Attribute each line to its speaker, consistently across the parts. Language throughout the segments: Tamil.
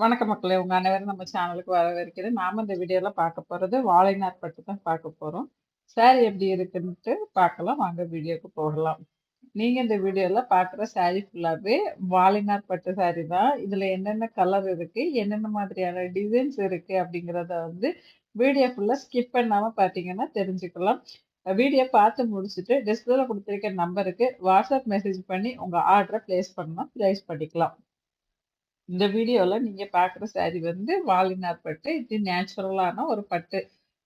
Speaker 1: வணக்கம் மக்களே! உங்கள் அனைவரும் நம்ம சேனலுக்கு வரவேற்கிறது நாம இந்த வீடியோவில் பார்க்க போகிறது வாழைநார் பட்டு தான் பார்க்க போகிறோம் சாரி எப்படி இருக்குன்ட்டு பார்க்கலாம். வாங்க வீடியோக்கு போகலாம். நீங்கள் இந்த வீடியோவில் பார்க்குற சாரி ஃபுல்லாகவே வாழைநார் பட்டு சாரி தான். இதில் என்னென்ன கலர் இருக்குது என்னென்ன மாதிரியான டிசைன்ஸ் இருக்குது அப்படிங்கிறத வந்து வீடியோ ஃபுல்லாக ஸ்கிப் பண்ணாமல் பார்த்தீங்கன்னா தெரிஞ்சுக்கலாம். வீடியோ பார்த்து முடிச்சுட்டு டிஸ்பிளேல கொடுத்துருக்க நம்பருக்கு வாட்ஸ்அப் மெசேஜ் பண்ணி உங்கள் ஆர்டரை ப்ளேஸ் பண்ணலாம் ப்ளேஸ் பண்ணிக்கலாம். இந்த வீடியோவில் நீங்கள் பார்க்குற சாரி வந்து வாலினார் பட்டு. இது நேச்சுரலான ஒரு பட்டு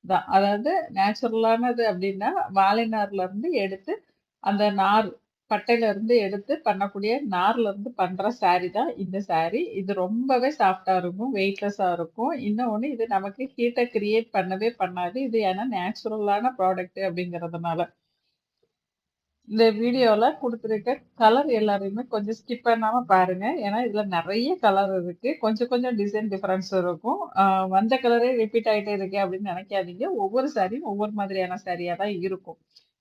Speaker 1: தான். அதாவது நேச்சுரலானது அப்படின்னா வாலினார்லேருந்து எடுத்து அந்த நார் பட்டையிலேருந்து எடுத்து பண்ணக்கூடிய நார்லேருந்து பண்ணுற பண்ற சாரி தான் இந்த சாரி. இது ரொம்பவே சாஃப்டாக இருக்கும். வெயிட்லெஸ்ஸாக இருக்கும். இன்னொன்று இது நமக்கு ஹீட்டை க்ரியேட் பண்ணவே பண்ணாது. இது ஏன்னா நேச்சுரலான ப்ராடக்ட் அப்படிங்கிறதுனால. இந்த வீடியோல கொடுத்துருக்க கலர் எல்லாரையுமே கொஞ்சம் ஸ்கிப் பண்ணாம பாருங்க. ஏன்னா, இதுல நிறைய கலர் இருக்கு. கொஞ்சம் கொஞ்சம் டிசைன் டிஃபரன்ஸ் இருக்கும். வந்த கலரே ரிப்பீட் ஆயிட்டே இருக்கே அப்படின்னு நினைக்காதீங்க ஒவ்வொரு சாரியும் ஒவ்வொரு மாதிரியான சாரியா தான் இருக்கும்.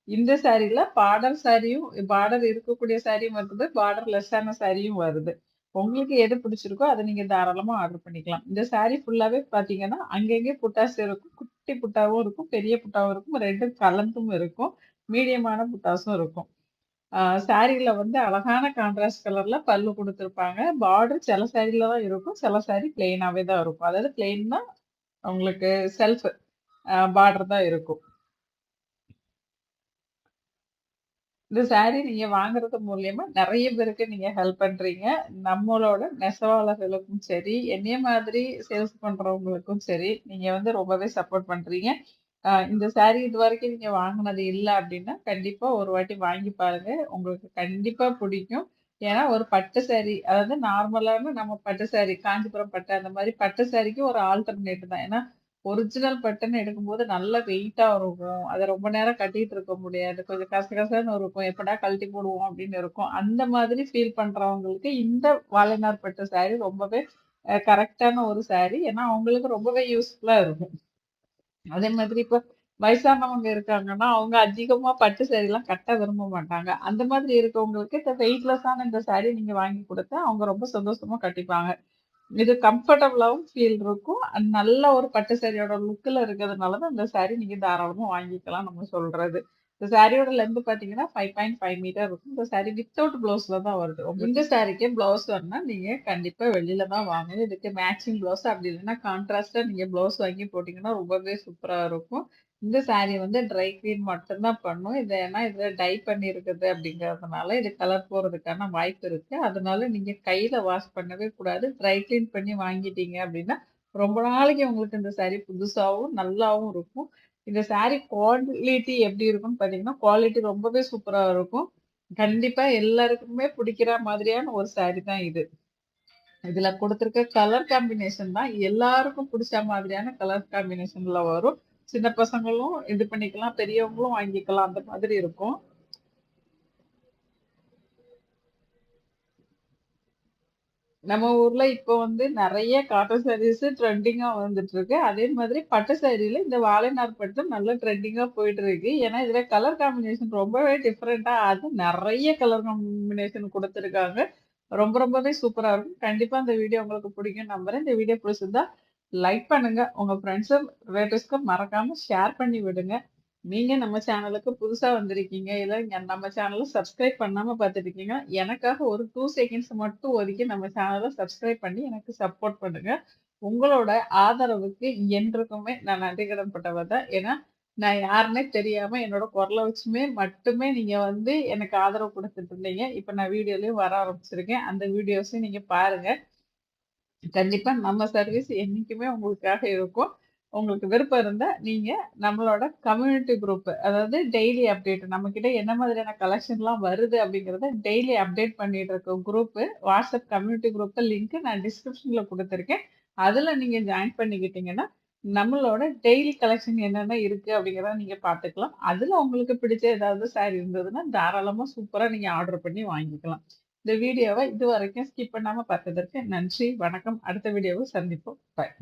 Speaker 1: இந்த சாரில பார்டர் சாரியும் பார்டர் இருக்கக்கூடிய சாரியும் வருது பார்டர் லெஸ்ஸான சாரியும் வருது. உங்களுக்கு எது பிடிச்சிருக்கோ அதை நீங்க தாராளமா ஆர்டர் பண்ணிக்கலாம். இந்த சாரி ஃபுல்லாவே பார்த்தீங்கன்னா, அங்கங்கே புட்டாஸ் இருக்கும். குட்டி புட்டாவும் இருக்கும். பெரிய புட்டாவும் இருக்கும். ரெண்டும் கலந்தும் இருக்கும். மீடியமான புட்டாஸும் இருக்கும். சாரியில் வந்து அழகான கான்ட்ராஸ்ட் கலர்ல பல்லு குடுத்துருப்பாங்க. பார்டர் சில சாரியில் தான் இருக்கும். சில சாரி பிளெயினாகவே தான் இருக்கும். அதாவது பிளெயின்னா உங்களுக்கு செல்ஃப் பார்டர் தான் இருக்கும். இந்த சாரீ நீங்க வாங்குறது மூலியமா நிறைய பேருக்கு நீங்க ஹெல்ப் பண்றீங்க. நம்மளோட நெசவாளர்களுக்கும் சரி, என்னைய மாதிரி சேல்ஸ் பண்றவங்களுக்கும் சரி, நீங்க வந்து ரொம்பவே சப்போர்ட் பண்றீங்க. இந்த இந்த சாரி இதுவரைக்கும் நீங்க வாங்கினது இல்லை அப்படின்னா கண்டிப்பா ஒரு வாட்டி வாங்கி பாருங்க. உங்களுக்கு கண்டிப்பா பிடிக்கும். ஏன்னா ஒரு பட்டு சாரி அதாவது நார்மலான நம்ம பட்டு சாரி, காஞ்சிபுரம் பட்டு அந்த மாதிரி பட்டு சாரிக்கு ஒரு ஆல்டர்னேட் தான். ஏன்னா, ஒரிஜினல் பட்டுன்னு எடுக்கும்போது நல்ல வெயிட்டா இருக்கும். அதை ரொம்ப நேரம் கட்டிட்டு இருக்க முடியாது. கொஞ்சம் கசகசன்னு இருக்கும். எப்படா கழட்டி போடுவோம் அப்படின்னு இருக்கும். அந்த மாதிரி ஃபீல் பண்றவங்களுக்கு இந்த வாழைநார் பட்டு சாரி ரொம்பவே கரெக்டான ஒரு சாரி. ஏன்னா, அவங்களுக்கு ரொம்பவே யூஸ்ஃபுல்லா இருக்கும். அதே மாதிரி இப்ப வயசானவங்க இருக்காங்கன்னா, அவங்க அதிகமா பட்டு சாரிலாம் கட்ட விரும்ப மாட்டாங்க. அந்த மாதிரி இருக்கவங்களுக்கு இந்த வெயிட்லெஸ்ஸான இந்த சாரி நீங்க வாங்கி குடுத்தா, அவங்க ரொம்ப சந்தோஷமா கட்டிப்பாங்க. இது கம்ஃபர்டபுளாகவும் ஃபீல் இருக்கும். நல்ல ஒரு பட்டு சாரியோட லுக்கில் இருக்கிறதுனால தான் இந்த சாரி நீங்க தாராளமா வாங்கிக்கலாம் நம்ம சொல்றது. இந்த சாரியோட லென்த் பார்த்தீங்கன்னா, 5.5 மீட்டர் இருக்கும். இந்த சாரி வித்தவுட் ப்ளவுஸில் தான் வருது. இந்த சாரிக்கு ப்ளவுஸ் வரணும்னா, நீங்க கண்டிப்பா வெளில தான் வாங்கணும். இதுக்கு மேட்சிங் ப்ளவுஸ் அப்படி இல்லைன்னா கான்ட்ராஸ்ட்டா நீங்க ப்ளவுஸ் வாங்கி போட்டீங்கன்னா, ரொம்பவே சூப்பரா இருக்கும். இந்த சாரி வந்து ட்ரை கிளீன் மட்டும்தான் பண்ணும். இது ஏன்னா இதுல டை பண்ணியிருக்குது அப்படிங்கிறதுனால, இது கலர் போறதுக்கான வாய்ப்பு இருக்கு. அதனால நீங்க கையில வாஷ் பண்ணவே கூடாது. ட்ரை கிளீன் பண்ணி வாங்கிட்டீங்க அப்படின்னா, ரொம்ப நாளைக்கு உங்களுக்கு இந்த சாரி புதுசாகவும் நல்லாவும் இருக்கும். இந்த சாரி குவாலிட்டி எப்படி இருக்கும்னு பார்த்தீங்கன்னா, குவாலிட்டி ரொம்பவே சூப்பராக இருக்கும். கண்டிப்பாக எல்லாருக்குமே பிடிக்கிற மாதிரியான ஒரு சாரி தான் இது. இதில் கொடுத்துருக்க கலர் காம்பினேஷன் தான் எல்லாருக்கும் பிடிச்ச மாதிரியான கலர் காம்பினேஷனில் வரும். சின்ன பசங்களும் இது பண்ணிக்கலாம். பெரியவங்களும் வாங்கிக்கலாம். அந்த மாதிரி இருக்கும். நம்ம ஊர்ல இப்போ வந்து நிறைய காட்டன் சாரீஸ் ட்ரெண்டிங்கா வந்துட்டுருக்கு. அதே மாதிரி பட்டு சாரில இந்த வாழைநார் பட்டு நல்ல ட்ரெண்டிங்கா போயிட்டு இருக்கு. ஏன்னா, இதுல கலர் காம்பினேஷன் ரொம்பவே டிஃப்ரெண்டா அது நிறைய கலர் காம்பினேஷன் கொடுத்துருக்காங்க ரொம்ப ரொம்பவே சூப்பரா இருக்கும். கண்டிப்பா இந்த வீடியோ உங்களுக்கு பிடிக்கும் நம்புறேன். இந்த வீடியோ பிடிச்சிருந்தா லைக் பண்ணுங்க. உங்க ஃப்ரெண்ட்ஸும் ரிலேட்டிவ்ஸ்க்கும் மறக்காம ஷேர் பண்ணி விடுங்க. நீங்க நம்ம சேனலுக்கு புதுசா வந்திருக்கீங்க. இல்ல நம்ம சேனலை சப்ஸ்கிரைப் பண்ணாம பார்த்துட்டு எனக்காக ஒரு டூ செகண்ட்ஸ் மட்டும் ஒதுக்கி நம்ம சேனலை சப்ஸ்கிரைப் பண்ணி எனக்கு சப்போர்ட் பண்ணுங்க. உங்களோட ஆதரவுக்கு என்றைக்குமே நான் நன்றி கடன்பட்டவ தான். ஏன்னா, நான் யாருன்னே தெரியாம என்னோட குரல வச்சுமே மட்டுமே நீங்க வந்து எனக்கு ஆதரவு கொடுத்துட்டு இருந்தீங்க. இப்ப நான் வீடியோலயும் வர ஆரம்பிச்சிருக்கேன். அந்த வீடியோஸையும் நீங்க பாருங்க. கண்டிப்பா நம்ம சர்வீஸ் என்னைக்குமே உங்களுக்காக இருக்கும். உங்களுக்கு விருப்பம் இருந்தா, நீங்க நம்மளோட கம்யூனிட்டி குரூப் அதாவது டெய்லி அப்டேட் நம்மக்கிட்ட என்ன மாதிரியான கலெக்ஷன்லாம் வருது அப்படிங்கிறத டெய்லி அப்டேட் பண்ணிட்டு இருக்க group WhatsApp community group link நான் டிஸ்கிரிப்ஷன்ல கொடுத்துருக்கேன் அதுல நீங்க ஜாயின் பண்ணிக்கிட்டீங்கன்னா, நம்மளோட டெய்லி கலெக்ஷன் என்னென்ன இருக்கு அப்படிங்கிறத நீங்க பார்த்துக்கலாம். அதுல உங்களுக்கு பிடிச்ச ஏதாவது சாரி இருந்ததுன்னா, தாராளமா சூப்பரா நீங்க ஆர்டர் பண்ணி வாங்கிக்கலாம். இந்த வீடியோவை இது வரைக்கும் ஸ்கிப் பண்ணாம பார்த்ததற்கு நன்றி, வணக்கம். அடுத்த வீடியோவை சந்திப்போம். பாய்.